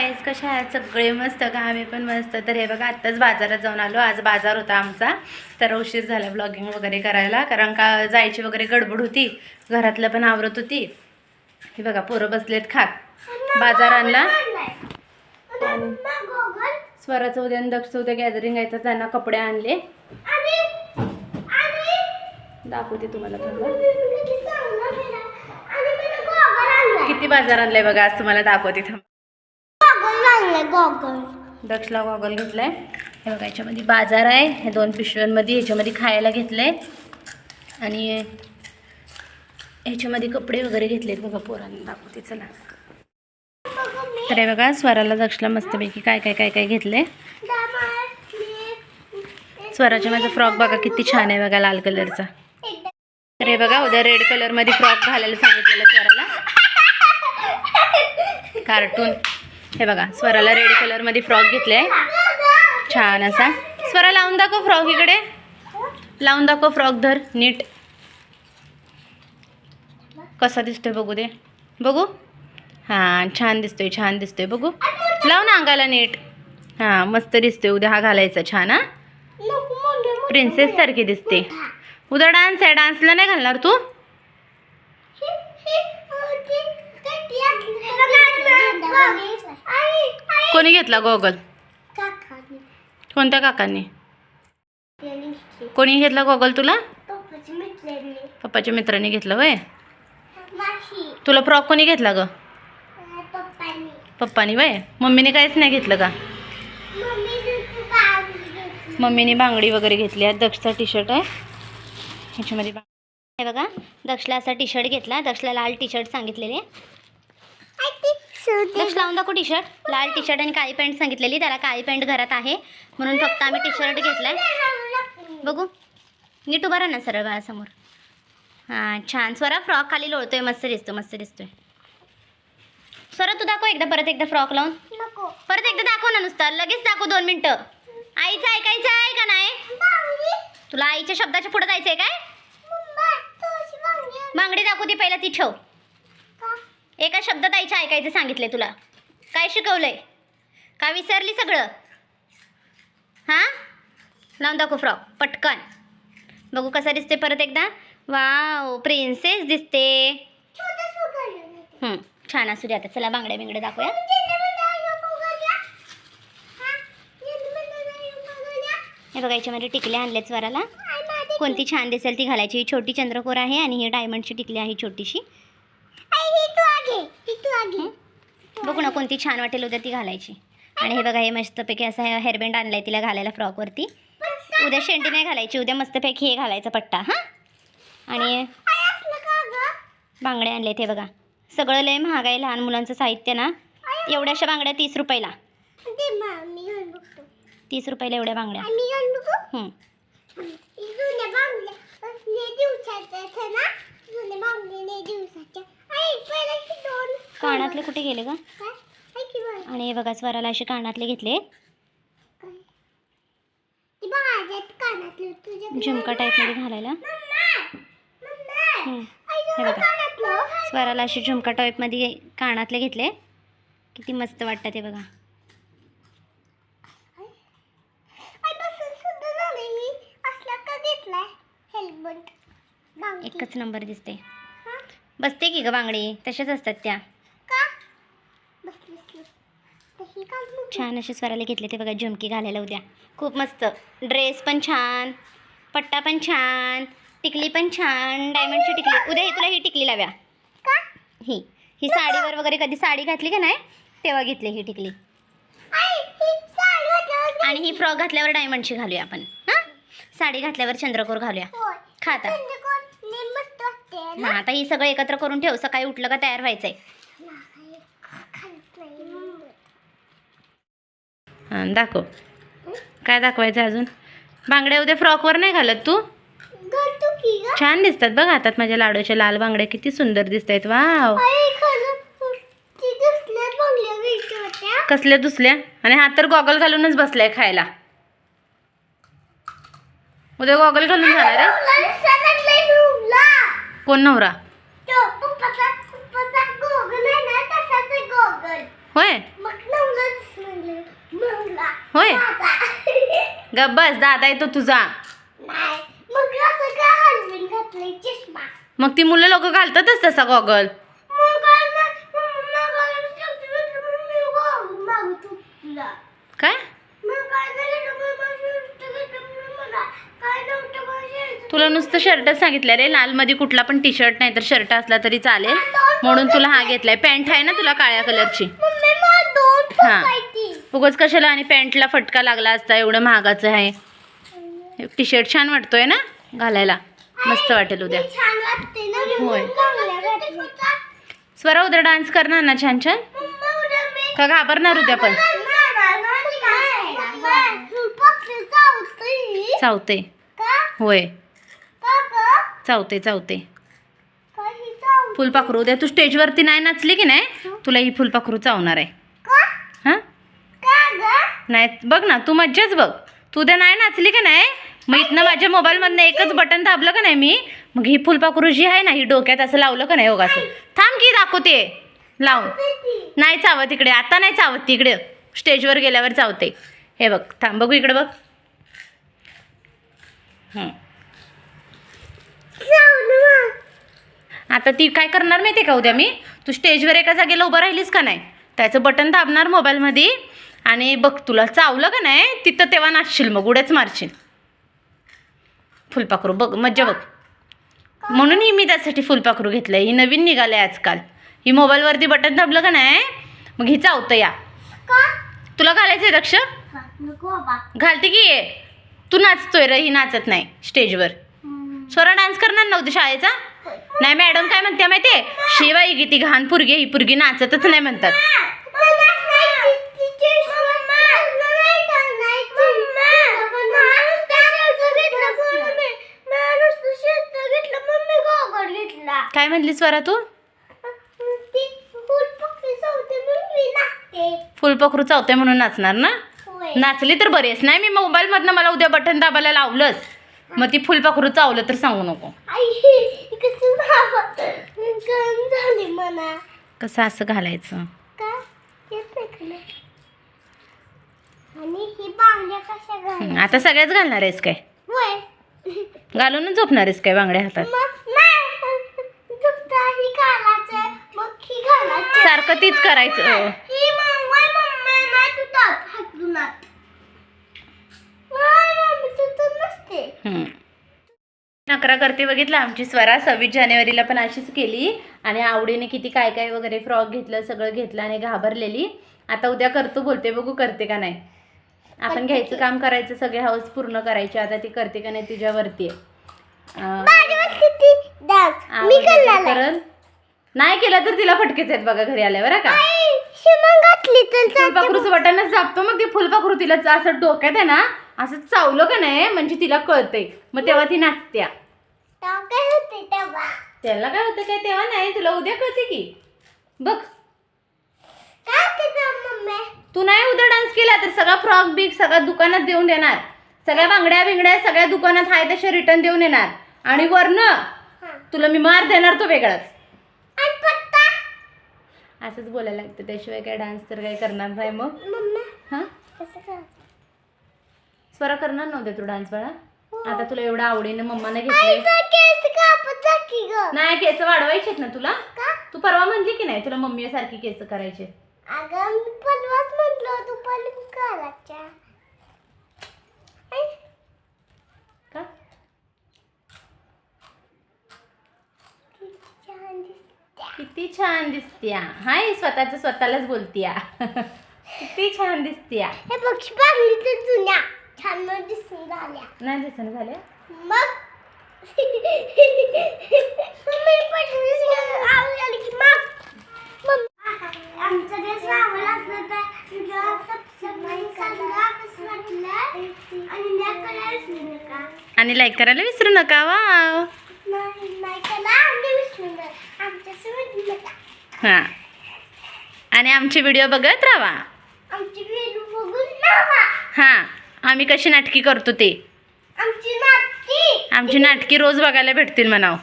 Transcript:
गाईस कशा आहेत? सगळे मस्त का? आम्ही पण मस्त. तर हे बघा आत्ताच बाजारात जाऊन आलो. आज बाजार होता आमचा. तर उशीर झाला ब्लॉगिंग वगैरे करायला. कारण का जायची वगैरे गडबड होती. घरातलं पण आवरत होती. हे बघा पोरं बसलेत खात. बाजार आणला. स्वराचं उद्या आणि दक्षचं उद्या गॅदरिंग आहे तर त्यांना कपडे आणले. दाखवते तुम्हाला किती बाजार आणलाय बघा आज तुम्हाला दाखवते थांब. दक्षला गॉगल घेतलाय. हे बघा याच्यामध्ये बाजार आहे. हे दोन पिशव्यांमध्ये ह्याच्यामध्ये खायला घेतलंय. आणि ह्याच्यामध्ये कपडे वगैरे घेतलेत बघा पोरांना. दाखवते चला. तर हे बघा स्वराला दक्षला मस्तपैकी काय काय काय काय घेतलंय. स्वराच्या माझा फ्रॉक बघा किती छान आहे बघा लाल कलरचा. तर हे बघा उद्या रेड कलरमध्ये फ्रॉक घालायला सांगितलेलं स्वराला. कार्टून. हे बघा स्वराला रेड कलरमध्ये फ्रॉक घेतलाय. छान असा. स्वरा लावून दाखव फ्रॉक इकडे. लावून दाखव फ्रॉक धर नीट. कसा दिसतोय बघू दे. बघू. हां छान दिसतोय छान दिसतोय. बघू. लाव ना अंगाला नीट. हां मस्त दिसतोय. उद्या हा घालायचा छान हा. प्रिन्सेस सारखी दिसते. उद्या डान्स आहे. डान्सला नाही घालणार तू? कोणी घेतला गॉगल? कोणत्या काकांनी? कोणी घेतला गॉगल तुला? पप्पाच्या मित्राने. घेतलं वय? तुला फ्रॉक कोणी घेतला ग? पप्पानी. वय? मम्मीने काहीच नाही घेतलं का? मम्मीने बांगडी वगैरे घेतली आहे. दक्षचा टी शर्ट आहे. ह्याच्यामध्ये हे बघा दक्षला असा टी शर्ट घेतला. दक्षला लाल टी शर्ट सांगितलेले दक्ष लावून दाखव टी शर्ट लाल टी शर्ट आणि काळी पॅन्ट सांगितलेली. त्याला काळी पॅन्ट घरात आहे. म्हणून फक्त आम्ही टी शर्ट घेतलाय. बघू. नीट उभा राहा ना सरळ बाळासमोर. हां छान. स्वरा फ्रॉक खाली लोळतोय. मस्त दिसतो मस्त दिसतोय. स्वरा तू दाखव एकदा परत एकदा फ्रॉक लावून. परत एकदा दाखव ना नुसतं. लगेच दाखव दोन मिनटं. आईचं ऐकायचं आहे का नाही? तुला आईच्या शब्दाच्या पुढे जायचंय काय? बांगडी दाखवू ती पहिला ती ठेव. एका शब्दात आईच्या ऐकायचं सांगितलंय तुला. काय शिकवलंय? का विसरली सगळं? हां? लावून दाखव फ्रॉक. पटकन. बघू कसा दिसते परत एकदा. वाव प्रिन्सेस दिसते. छान असू दे आता. चला बांगड्या बिंगड्या दाखवूया. हे बघा याच्यामध्ये टिकल्या आणले स्वराला. कोणती छान दिसेल ती घालायची. ही छोटी चंद्रकोर आहे आणि ही डायमंडची टिकली आहे छोटीशी. बघू ना कोणती छान वाटेल उद्या ती घालायची. आणि हे बघा हे मस्तपैकी असा हेअरबँड आणलाय तिला घालायला फ्रॉकवरती. उद्या शेंडी नाही घालायची उद्या मस्तपैकी हे घालायचा पट्टा हां? आणि बांगड्या आणले ते बघा. सगळं लय महाग आहे लहान मुलांचं साहित्य ना. एवढ्याशा बांगड्या तीस रुपयाला. तीस रुपयाला एवढ्या बांगड्या. कानातले कुठे गेले का आणि हे बघा स्वराला असे कानातले घेतले. झुमका टाईपमध्ये घालायला. हे बघा स्वराला असे झुमका टाईपमध्ये कानातले घेतले. किती मस्त वाटतात ते बघा. एकच नंबर दिसते. बसते की ग बांगडी? तशाच असतात त्या. छान असे स्वराला घेतले ते बघा झुमकी घालायला उद्या. खूप मस्त. ड्रेस पण छान. पट्टा पण छान. टिकली पण छान. डायमंडची टिकली. उद्या ही तुला ही टिकली लाव्या. ही. ही साडीवर वगैरे कधी साडी घातली का नाही? तेव्हा घेतली ही टिकली. आणि ही फ्रॉक घातल्यावर डायमंडची घालूया आपण. हां? साडी घातल्यावर चंद्रकोर घालूया. खाता हां आता ही सगळं एकत्र करून ठेव. सकाळी उठलं का तयार व्हायचंय. हां दाखव. काय दाखवायचं अजून? बांगड्या उद्या फ्रॉकवर नाही घालत तू? छान दिसतात बघ हातात माझ्या लाडूच्या लाल बांगड्या किती सुंदर दिसत आहेत वाव कसल्या दुसल्या? आणि हात तर गॉगल घालूनच बसलाय खायला. उद्या गॉगल घालून जाणार आहे? कोण नवरा? होय? गप बस दादा येतो तुझा. मग ती मुलं लोक घालतातच तसा गॉगल? काय? तुला नुसतं शर्टच सांगितलं रे लाल मध्ये कुठला पण टी शर्ट नाही तर शर्ट असला तरी चालेल. म्हणून तुला हा घेतलाय. पॅन्ट आहे ना तुला काळ्या कलरची? हा. उगाच कशाला आणि पॅन्टला फटका लागला असता एवढं महागाचं आहे. टी शर्ट छान वाटतोय ना घालायला? मस्त वाटेल उद्या. होय. स्वरा उद्या डान्स करणार ना छान छान? का घाबरणार उद्या पण. चावते? होय? चावते चावते. फुलपाखरू उद्या तू स्टेजवरती नाही नाचली की नाही? तुला ही फुलपाखरू चावणार आहे? नाही बघ ना तू मज्जाच बघ. तू उद्या नाही नाचली का नाही? मग इथनं माझ्या मोबाईलमधनं एकच बटन दाबलं का नाही मी? मग ही फुलपाखरू जी आहे ना ही डोक्यात असं लावलं का नाही हो असं थांब की दाखवते. लावून? नाही चावत इकडे. आता नाही चावत तिकडे स्टेजवर गेल्यावर चावते. हे बघ थांब बघू इकडे बघ. आता ती काय करणार माहिती का उद्या मी? तू स्टेजवर एका जागेला उभं राहिलीस का नाही? त्याचं बटन दाबणार मोबाईलमध्ये. आणि बघ तुला चावलं का नाही? तिथं तेव्हा नाचशील मग उड्याच मारशील. फुलपाखरू बघ मज्जा बघ. म्हणून ही मी त्यासाठी फुलपाखरू घेतलं ही नवीन निघालं आहे आजकाल. ही मोबाईलवरती बटन दाबलं का नाही? मग ही चावतं या? तुला घालायचं आहे बाबा. घालते की ये. तू नाचतोय र ही नाचत नाही स्टेजवर. स्वरा डान्स करणार नव्हती शाळेचा? नाही मॅडम काय म्हणते माहितीये? शिवाय किती घाण पुरगी ही पुरगी नाचतच नाही म्हणतात मला नाही टीचर्स मम्मा. मला नाही करायची. मम्मा, नुसतं शर्ट घेतला मम्मी. मला नुसतं शर्ट घेतला मम्मी गोगल घेतला काय म्हणली स्वरा तू? ती फुलपाखरू चावते म्हणून नाचणार ना. नाचली तर बरेच नाही मी मोबाईलमधनं मला उद्या बटन दाबायला लावलंच मग ती फुलपाखरू चावलं तर सांगू नको. कसं असं घालायचं? आता सगळ्याच घालणार आहेस काय? घालूनच झोपणार आहेस काय बांगड्या हातात मग नाही दुखता ही घालायचं मग ही घालायचं सारखं तीच करायचं. नकरा करते बघितलं आमची स्वरा सव्वीस जानेवारीला पण अशीच केली. आणि आवडीने किती काय काय वगैरे फ्रॉक घेतलं सगळं घेतलं आणि घाबरलेली. आता उद्या करतो बोलते बघू करते का नाही. आपण घ्यायचं काम करायचं सगळे हाऊस पूर्ण करायचे. आता ती करते का नाही तिच्यावरती आहे. करल. नाही केलं तर तिला फटकेच आहेत बघा घरी आल्यावर हा का? घातली चालते. फुलपाखरूचं बटनच दाबतो मग ते फुलपाखरू तिला असं डोक्यात आहे ना असं चावलं का नाही म्हणजे तिला कळतंय. मग तेव्हा ती नाचत्या. त्याला काय होतं काय तेव्हा नाही तुला उद्या कळते की. बघ. तू नाही उद्या डान्स केला तर सगळा फ्रॉक बिग सगळा दुकानात देऊन देणार. सगळ्या बांगड्या बिंगड्या सगळ्या दुकानात आहे तशा रिटर्न देऊन येणार. आणि वरनं. तुला मी मार देणार तो वेगळाच. असंच बोलायला लागतं. त्याशिवाय काय डान्स तर काय करणार नाही मग. हां? स्वरा करणार नव्हते तू डान्स बाळा. आता तुला एवढं आवडीने मम्माने घेतले नाही केस वाढवायचेत ना तुला? का? तू परवा म्हणली की नाही तुला मम्मी सारखी केस करायचे? अगं परवाच म्हटलं तू पण करायच्या आई, का किती छान दिसते. किती छान दिसत्या. हाय स्वतःच स्वतःलाच बोलतीया. किती छान दिसत्या. हे पक्षी पाहिली तर जुन्या छान मग दिसून झाल्या. नाही दिसन झाले? मग? मम्मी पटकन आवड आली की मग. मग आमचं ड्रेस आवडला असलं तर तुझ्या सबस्क्राईब करा कसं वाटलं आणि त्या कलर विसरू नका. आणि लाईक करायला विसरू नका. वाव नाही नाही करा आणि विसरू नका आमच्यासोबत नका हां. आणि आमचे व्हिडिओ बघत राहा. हां. आम्ही कशी नाटकी करतो ते. आमची नाटकी. आमची नाटकी रोज बघायला भेटतील म्हणाव.